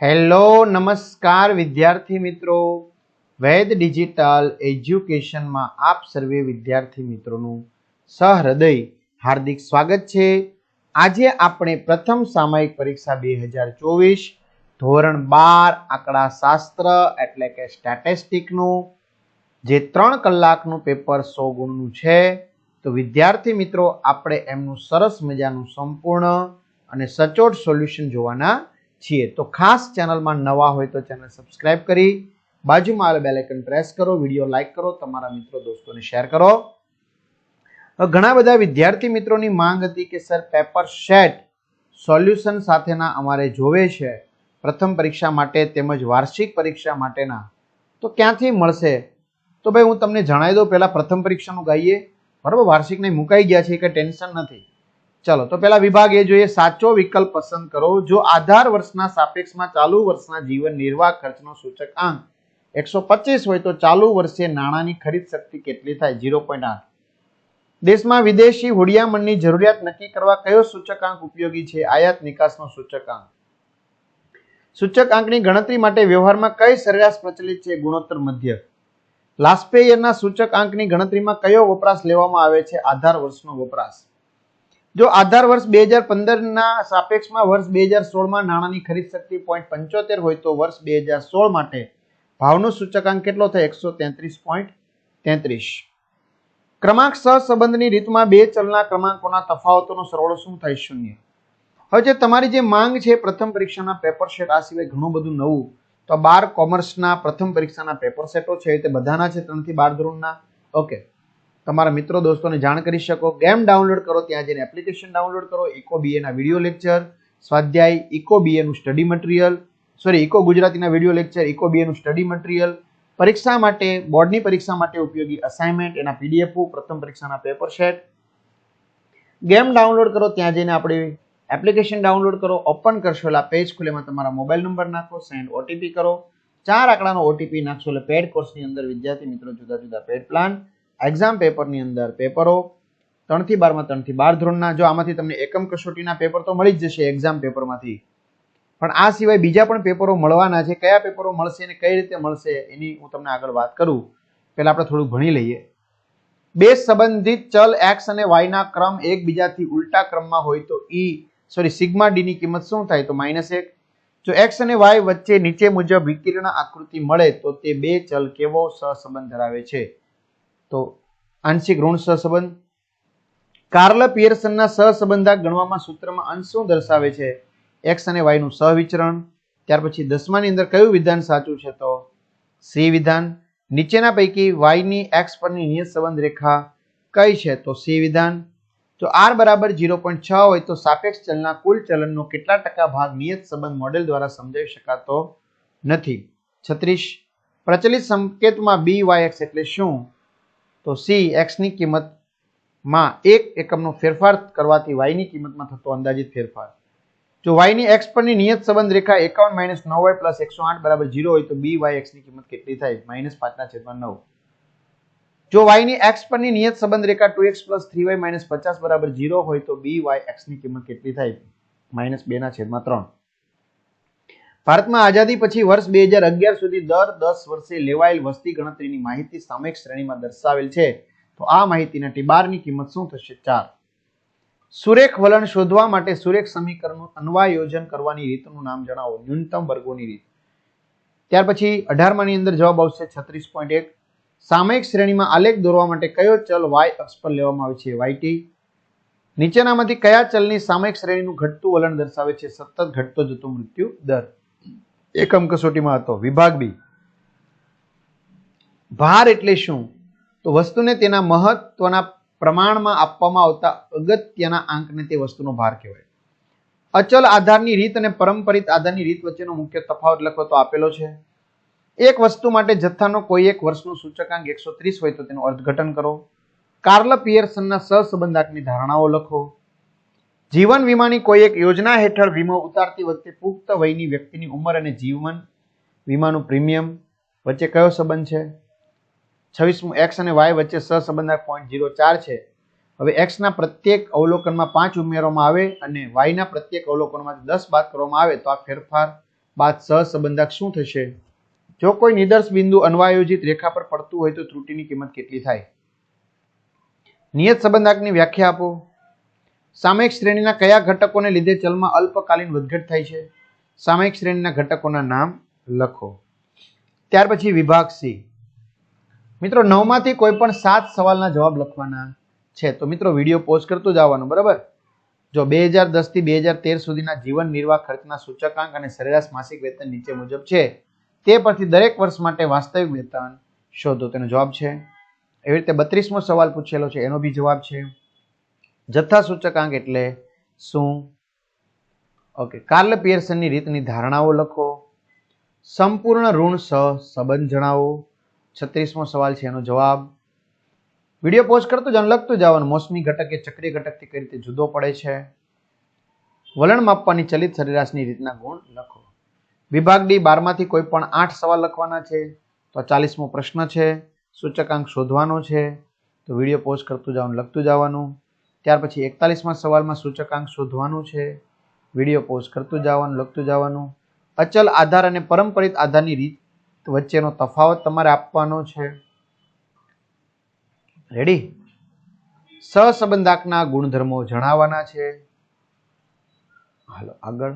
Hello, નમસ્કાર વિદ્યાર્થી મિત્રો. વૈદ ડિજિટલ એજ્યુકેશનમાં આપ સર્વે વિદ્યાર્થી મિત્રોનું સહૃદય, હાર્દિક સ્વાગત છે. આજે આપણે પ્રથમ સામયિક પરીક્ષા બે હજાર ચોવીસ, ધોરણ બાર, આંકડા શાસ્ત્ર એટલે કે સ્ટેટિસ્ટિકનું, જે ત્રણ કલાકનું પેપર સો ગુણનું છે. તો વિદ્યાર્થી મિત્રો, આપણે એમનું સરસ મજાનું સંપૂર્ણ અને સચોટ સોલ્યુશન જોવાના છીએ. તો ખાસ ચેનલમાં નવા હોય તો ચેનલ સબસ્ક્રાઇબ કરી, બાજુમાં આવેલ બેલ આઇકન પ્રેસ કરો, વીડિયો લાઇક કરો, તમારા મિત્રો, દોસ્તોને શેર કરો. ઘણા બધા વિદ્યાર્થી મિત્રોની માંગ હતી કે, સર, પેપર સેટ સોલ્યુશન સાથેના અમારે જોવે છે. પ્રથમ પરીક્ષા માટે તેમજ વાર્ષિક પરીક્ષા માટેના. તો ક્યાંથી મળશે? તો ભાઈ, હું તમને જણાવી દઉં, પહેલાં પ્રથમ પરીક્ષાનું ગાઈએ. બરાબર? વાર્ષિકને મુકાઈ ગયા છે કે ટેન્શન નથી. ચલો, તો પહેલા વિભાગ એ જોઈએ, સાચો વિકલ્પ પસંદ કરો. જો આધાર વર્ષના સાપેક્ષમાં ચાલુ વર્ષના જીવન નિર્વાહ ખર્ચનો સૂચક આંક એકસો હોય તો ચાલુ વર્ષે નાણાંની ખરીદ શક્તિ કેટલી થાય? ઝીરો દેશમાં વિદેશી હુડિયામણની જરૂરિયાત નક્કી કરવા કયો સૂચકાંક ઉપયોગી છે? આયાત નિકાસનો સૂચકાંક સૂચકાંકની ગણતરી માટે વ્યવહારમાં કઈ સરેરાશ પ્રચલિત છે? ગુણોત્તર મધ્ય લાસ્પેયરના સૂચકાંકની ગણતરીમાં કયો વપરાશ લેવામાં આવે છે? આધાર વર્ષનો વપરાશ. જો આધાર વર્ષ બે હજાર પંદરના સાપેક્ષમાં વર્ષ બે હજાર સોળમાં નાણાંની ખરીદ શક્તિ પોઈન્ટ પંચોતેર હોય તો વર્ષ બે હજાર સોળ માટે ભાવનો સૂચકાંક કેટલો થાય? એકસો તેત્રીસ પોઈન્ટ તેત્રીસ. ક્રમાંક સહસંબંધની રીતમાં બે ચલના ક્રમાંકોના તફાવતોનો સરવાળો શું થાય? શૂન્ય. હવે જે તમારી જે માંગ છે પ્રથમ પરીક્ષાના પેપર સેટ, આ સિવાય ઘણું બધું નવું, તો બાર કોમર્સના પ્રથમ પરીક્ષાના પેપર સેટો છે તે બધાના છે, ત્રણથી બાર ધોરણના. ઓકે. તમારા મિત્રો દોસ્તોને જાણ કરી શકો. ગેમ ડાઉનલોડ કરો, ત્યાં જઈને એપ્લિકેશન ડાઉનલોડ કરો. ઇકો બીએના વીડિયો લેક્ચર સ્વાધ્યાય ઇકો બીએનું સ્ટડી મટીરિયલ સોરી ઇકો ગુજરાતીના વીડિયો લેક્ચર ઇકો બીએનું સ્ટડી મટીરિયલ પરીક્ષા માટે, બોર્ડની પરીક્ષા માટે ઉપયોગી અસાઇનમેન્ટ એના પીડીએફ પ્રથમ પરીક્ષાના પેપર સેટ ગેમ ડાઉનલોડ કરો, ત્યાં જઈને આપણે એપ્લિકેશન ડાઉનલોડ કરો. ઓપન કરશો એટલે પેજ ખુલે, એમાં તમારા મોબાઈલ નંબર નાખો સેન્ડ ઓટીપી કરો. ચાર આંકડાનો ઓટીપી નાખશો એટલે પેડ કોર્સની અંદર વિદ્યાર્થી મિત્રો જુદા જુદા પેડ પ્લાન એક્ઝામ પેપરની અંદર પેપરો ત્રણથી બારમાં ત્રણથી બાર ધોરણના, જો આમાંથી તમને એકમ કસોટીના પેપર તો મળી જ જશે એક્ઝામ પેપરમાંથી પણ આ સિવાય બીજા પણ પેપરો મળવાના છે. કયા પેપરો મળશે અને કઈ રીતે મળશે એની હું તમને આગળ વાત કરું. પહેલાં આપણે થોડું ભણી લઈએ. બે સંબંધિત ચલ એક્સ અને વાયના ક્રમ એકબીજાથી ઉલટા ક્રમમાં હોય તો ઈ સોરી સિગ્મા ડીની કિંમત શું થાય? તો માઇનસ એક. જો એક્સ અને વાય વચ્ચે નીચે મુજબ વિકિરણ આકૃતિ મળે તો તે બે ચલ કેવો સહસંબંધ ધરાવે છે? તો આંશિક ઋણ સહસંબંધ. કાર્લ પિયર્સનના સહસંબંધા ગણવામાં સૂત્રમાં અંશ શું દર્શાવે છે? એક્સ અને વાયનું સહવિચરણ. ત્યાર પછી દસમાની અંદર કયું વિધાન સાચું છે તો? સી વિધાન. નીચેના પૈકી વાયની એક્સ પરની નિયત સંબંધ રેખા કઈ છે તો સી વિધાન. જો આર બરાબર ઝીરો પોઈન્ટ છ હોય તો સાપેક્ષ ચલના કુલ ચલનનો કેટલા ટકા ભાગ નિયત સંબંધ મોડેલ દ્વારા સમજાવી શકાતો નથી. છત્રીસ. પ્રચલિત સંકેતમાં બી વાય એક્સ એટલે શું? તો સી એક્સની કિંમતમાં એક એકમનો ફેરફાર કરવાથી વાયની કિંમતમાં થતો અંદાજિત ફેરફાર. જો વાયની એક્સ પરની નિયત સંબંધ રેખા એકાવન માઇનસ નવ વાય પ્લસ એકસો આઠ બરાબર ઝીરો હોય તો બી વાય એક્સની કિંમત કેટલી થાય? માઇનસ પાંચના છેદમાં નવ. જો વાયની એક્સ પરની નિયત સંબંધ રેખા two X plus three Y minus પચાસ બરાબર ઝીરો હોય તો બી વાય એક્સની કિંમત કેટલી થાય? માઇનસ બેના છેદમાં ત્રણ. ભારતમાં આઝાદી પછી વર્ષ બે હજાર અગિયાર સુધી દર દસ વર્ષે લેવાયેલ વસ્તી ગણતરીની માહિતી સામયિક શ્રેણીમાં દર્શાવેલ છે. તો આ માહિતીના ટીબારની કિંમત શું થશે? ચાર. સુરેખ વલણ શોધવા માટે સુરેખ સમીકરણનું અન્વાયોજન કરવાની રીતનું નામ જણાવો. ન્યૂનતમ વર્ગોની રીત. ત્યાર પછી અઢારમાની અંદર જવાબ આવશે છત્રીસ પોઈન્ટ એક. સામયિક શ્રેણીમાં આલેખ દોરવા માટે કયો ચલ વાય અક્ષ પર લેવામાં આવે છે? વાયટી નીચેનામાંથી કયા ચલની સામયિક શ્રેણીનું ઘટતું વલણ દર્શાવે છે? સતત ઘટતો જતો મૃત્યુ દર. એકમ કસોટીમાં હતો, વિભાગ બી. ભાર એટલે શું? તો વસ્તુને તેના મહત્વના પ્રમાણમાં આપવામાં આવતા અગત્યના આંકને તે વસ્તુનો ભાર કહેવાય. અચલ આધારની રીત અને પરંપરિત આધારની રીત વચ્ચેનો મુખ્ય તફાવત લખો તો આપેલો છે. એક વસ્તુ માટે જથ્થાનો કોઈ એક વર્ષનો સૂચકાંક એકસો ત્રીસ હોય તો તેનું અર્થઘટન કરો. કાર્લ પિયર્સનના સહસંબંધાકની ધારણાઓ લખો. જીવન વીમાની કોઈ એક યોજના હેઠળ વીમો ઉતારતી વખતે પુખ્ત વયની વ્યક્તિની ઉંમર અને જીવન વીમાનું પ્રીમિયમ વચ્ચે કયો સંબંધ છે? છવ્વીસમું એક્સ અને વાય વચ્ચે સહસંબંધક પોઈન્ટ ઝીરો ચાર છે. હવે એક્સના પ્રત્યેક અવલોકનમાં પાંચ ઉમેરવામાં આવે અને વાયના પ્રત્યેક અવલોકનમાં દસ બાદ કરવામાં આવે તો આ ફેરફાર બાદ સહસંબંધક શું થશે? જો કોઈ નિદર્શ બિંદુ અન્વાયોજિત રેખા પર પડતું હોય તો ત્રુટિની કિંમત કેટલી થાય? નિયત સંબંધાકની વ્યાખ્યા આપો. સામયિક શ્રેણીના કયા ઘટકોને લીધે ચલમાં અલ્પકાલીન વધઘટ થાય છે? સામયિક શ્રેણીના ઘટકોના નામ લખો. ત્યાર પછી વિભાગ સી. મિત્રો, નવમાંથી કોઈ પણ સાત સવાલના જવાબ લખવાના છે. તો મિત્રો, વીડિયો પોઝ કરતું જવાનું, બરાબર? જો બે હજાર દસથી બે હજાર તેર સુધીના જીવન નિર્વાહ ખર્ચના સૂચકાંક અને સરેરાશ માસિક વેતન નીચે મુજબ છે, તે પરથી દરેક વર્ષ માટે વાસ્તવિક વેતન શોધો. તેનો જવાબ છે? એવી રીતે બત્રીસમો સવાલ પૂછેલો છે, એનો બી જવાબ છે. જથ્થા સૂચકાંક એટલે શું? ઓકે કાર્લ પિયર્સનની રીતની ધારણાઓ લખો. સંપૂર્ણ ઋણ સહ સંબંધ જણાવો. છત્રીસમો સવાલ છે એનો જવાબ. વીડિયો પોસ્ટ કરતું જવાનું લખતું જવાનું મોસમી ઘટક એ ચક્રીય ઘટકથી કઈ રીતે જુદો પડે છે? વલણ માપવાની ચલિત સરેરાશની રીતના ગુણ લખો. વિભાગ ડી બારમાંથી કોઈ પણ આઠ સવાલ લખવાના છે, તો ચાલીસમો પ્રશ્ન છે. સૂચકાંક શોધવાનો છે, તો વીડિયો પોસ્ટ કરતું જવાનું લખતું જવાનું ત્યાર પછી એકતાલીસમાં સવાલમાં સૂચકાંક શોધવાનું છે. વીડિયો પોસ્ટ કરતું જવાનું, લખતું જવાનું. અચલ આધાર અને પરંપરિત આધારની રીત વચ્ચેનો તફાવત તમારે આપવાનો છે. રેડી સહસંબંધાકના ગુણધર્મો જણાવવાના છે. હાલો, આગળ.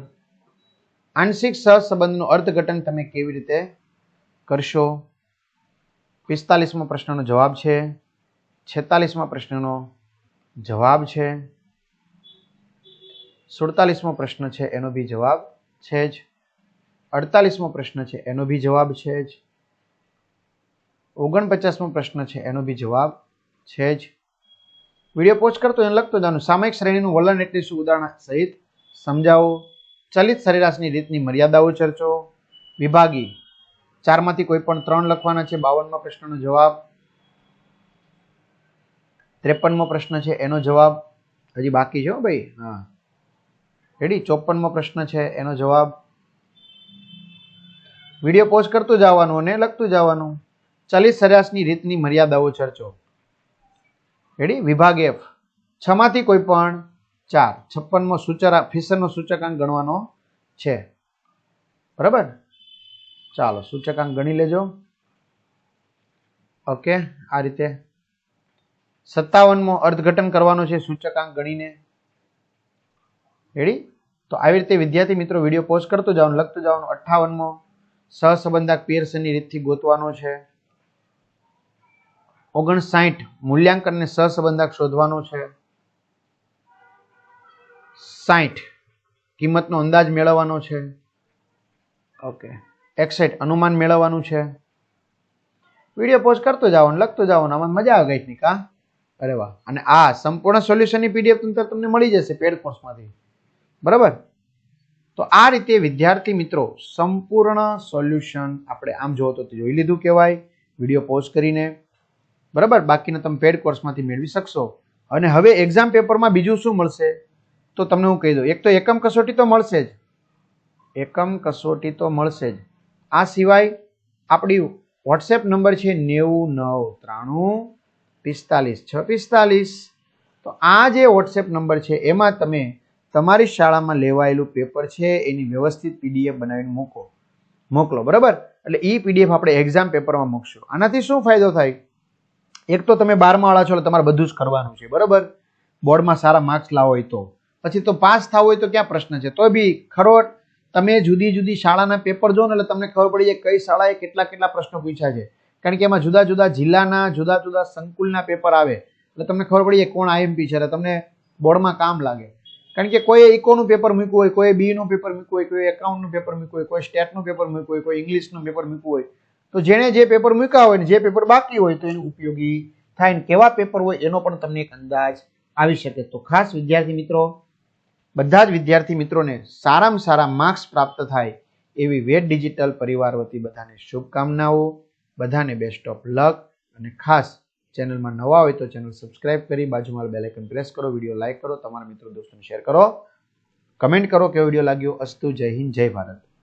આંશિક સહસંબંધનું અર્થઘટન તમે કેવી રીતે કરશો? પિસ્તાલીસમો પ્રશ્નનો જવાબ છે. છેતાલીસમાં પ્રશ્નનો જવાબ છે. સુડતાલીસમો પ્રશ્ન છે, એનો બી જવાબ છે જ. અડતાલીસમો પ્રશ્ન છે, એનો બી જવાબ છે જ. ઓગણપચાસમો પ્રશ્ન છે, એનો બી જવાબ છે જ. વીડિયો પોસ્ટ કરતો એને લખતો જાણું સામયિક શ્રેણીનું વલણ એટલે શું? ઉદાહરણ સહિત સમજાવો. ચલિત સરેરાશની રીતની મર્યાદાઓ ચર્ચો. વિભાગી. ચારમાંથી કોઈ પણ ત્રણ લખવાના છે, બાવનમાં પ્રશ્નનો જવાબ. ત્રેપનમો પ્રશ્ન છે, એનો જવાબ હજી બાકી છે ભાઈ. હા. રેડી ચોપનમો પ્રશ્ન છે, એનો જવાબ. વીડિયો પોસ્ટ કરતું જવાનું અને લખતું જવાનું. ચાલીસ સરેરાશની રીતની મર્યાદાઓ ચર્ચો. રેડી વિભાગ એફ છમાંથી કોઈ પણ ચાર. છપ્પનમો સૂચરા ફિસરનો સૂચકાંક ગણવાનો છે. બરાબર? ચાલો, સૂચકાંક ગણી લેજો. ઓકે આ રીતે સત્તાવનમો અર્થઘટન કરવાનો છે સૂચકાંક ગણીને. રેડી તો આવી રીતે વિદ્યાર્થી મિત્રો વીડિયો પોસ્ટ કરતો જવાનું લખતો જવાનું અઠ્ઠાવનમો સહસંબંધક પિયર્સનની રીતથી ગોતવાનો છે. ઓગણસાઠ મૂલ્યાંકનને સહસંબંધક શોધવાનો છે. સાઠ કિંમતનો અંદાજ મેળવવાનો છે. ઓકે એકસઠ અનુમાન મેળવવાનું છે. વીડિયો પોસ્ટ કરતો જાઓ લખતો જાઓ આમાં મજા આવે ગઈ કા અરે વાહ. અને આ સંપૂર્ણ સોલ્યુશનની પીડીએફ તમને મળી જશે પેડ કોર્સમાંથી બરાબર? તો આ રીતે વિદ્યાર્થી મિત્રો સંપૂર્ણ સોલ્યુશન આપણે આમ જોવો તો જોઈ લીધું કહેવાય. વીડિયો પોઝ કરીને. બરાબર? બાકીના તમે પેડ કોર્સમાંથી મેળવી શકશો. અને હવે એક્ઝામ પેપરમાં બીજું શું મળશે? તો તમને હું કહી દઉં. એક તો એકમ કસોટી તો મળશે જ. એકમ કસોટી તો મળશે જ. આ સિવાય આપણી વોટ્સએપ નંબર છે નેવું નવ ત્રાણું પિસ્તાલીસ. છ પિસ્તાલીસ. તો આ જે વોટ્સએપ નંબર છે, એમાં તમે તમારી શાળામાં લેવાયેલું પેપર છે, એની વ્યવસ્થિત પીડીએફ બનાવીને મૂકો. મોકલો, બરાબર? એટલે એ પીડીએફ આપણે એક્ઝામ પેપરમાં મૂકશું. આનાથી શું ફાયદો થાય? એક તો તમે બારમાં વાળા છો, એટલે તમારે બધું જ કરવાનું છે, બરાબર? બોર્ડમાં સારા માર્ક્સ લાવો હોય તો. પછી તો પાસ થવું હોય તો ક્યાં પ્રશ્ન છે? તો બી ખરોટ તમે જુદી જુદી શાળાના પેપર જો ને એટલે તમને ખબર પડી જાય કઈ શાળાએ કેટલા કેટલા પ્રશ્નો પૂછ્યા છે. કારણ કે એમાં જુદા જુદા જિલ્લાના, જુદા જુદા સંકુલના પેપર આવે. એટલે તમને ખબર પડી કોણ આઈએમપી છે, એટલે તમને બોર્ડમાં કામ લાગે. કારણ કે કોઈ ઇકોનું પેપર મૂક્યું હોય, કોઈ બીનું પેપર મૂક્યું હોય, કોઈ એકાઉન્ટનું પેપર મૂક્યું હોય, કોઈ સ્ટેટનું પેપર મૂક્યું હોય, કોઈ ઇંગ્લિશનું પેપર મૂક્યું હોય. તો જેણે જે પેપર મૂક્યા હોય ને જે પેપર બાકી હોય તો એનું ઉપયોગી થાય ને કેવા પેપર હોય એનો પણ તમને એક અંદાજ આવી શકે. તો ખાસ વિદ્યાર્થી મિત્રો, બધા જ વિદ્યાર્થી મિત્રોને સારામાં સારા માર્ક્સ પ્રાપ્ત થાય એવી વેટ ડિજિટલ પરિવાર વતી બધાને શુભકામનાઓ. બધાને બેસ્ટ ઓફ લક અને ખાસ ચેનલમાં નવા હોય તો ચેનલ સબસ્ક્રાઇબ કરી બાજુમાં બેલ આઇકન પ્રેસ કરો વીડિયો લાઇક કરો, તમારા મિત્રો, દોસ્તોને શેર કરો. કમેન્ટ કરો કેવો વીડિયો લાગ્યો? અસ્તુ, જય હિન્દ, જય ભારત.